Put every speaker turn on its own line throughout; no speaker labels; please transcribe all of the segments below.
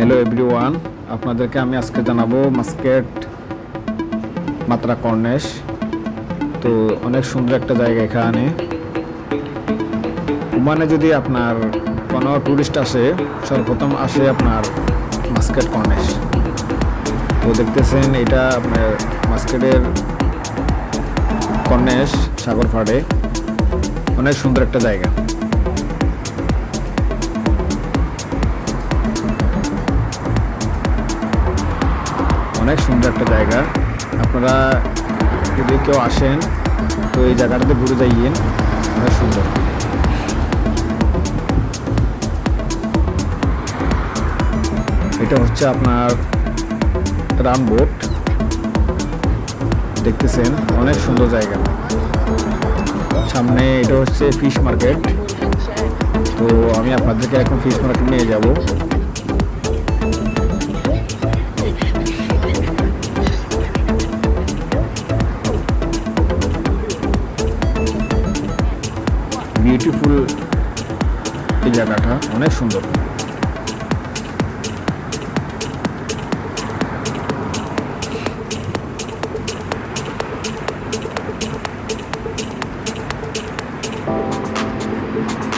Hello everyone আপনাদেরকে আমি আজকে জানাব মাস্কেট মাত্রা কর্নেশ। তো অনেক সুন্দর একটা জায়গা এখানে। ওমানে যদি আপনার কোনো ট্যুরিস্ট আসে, সর্বপ্রথম আসে আপনার মাস্কেট কর্নেশ। তো দেখতেছেন, এটা আপনার মাস্কেটের কর্নেশ সাগর ফাড়ে অনেক সুন্দর একটা জায়গা। অনেক সুন্দর একটা জায়গা। আপনারা যদি কেউ আসেন, তো এই জায়গাটাতে ঘুরে যাইয়েন। অনেক সুন্দর। এটা হচ্ছে আপনার রান বোট। দেখতেছেন, অনেক সুন্দর জায়গা। সামনে এটা হচ্ছে ফিশ মার্কেট। তো আমি আপনাদেরকে এখন ফিশ মার্কেট নিয়ে যাব। বিউটিফুল এই জায়গাটা, অনেক সুন্দর।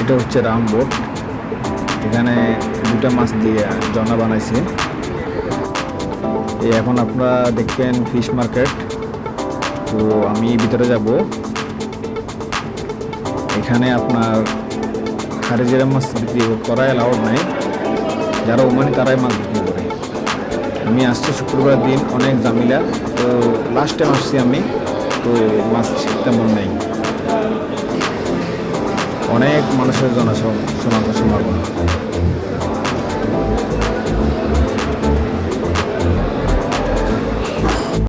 এটা হচ্ছে রাম বোট। এখানে দুটা মাছ দিয়ে জনা বানাইছে। এখন আপনারা দেখবেন ফিশ মার্কেট তো আমি ভিতরে যাব। এখানে আপনার খারিজের মাছ বিক্রি করা অ্যালাউড নাই। যারা ওমানি তারাই মাছ বিক্রি করে। আমি আসছি শুক্রবার দিন, অনেক জামিলা তো লাস্ট টাইম আসছি আমি, তো মাছ তেমন নেই। অনেক মানুষের জনসমাগম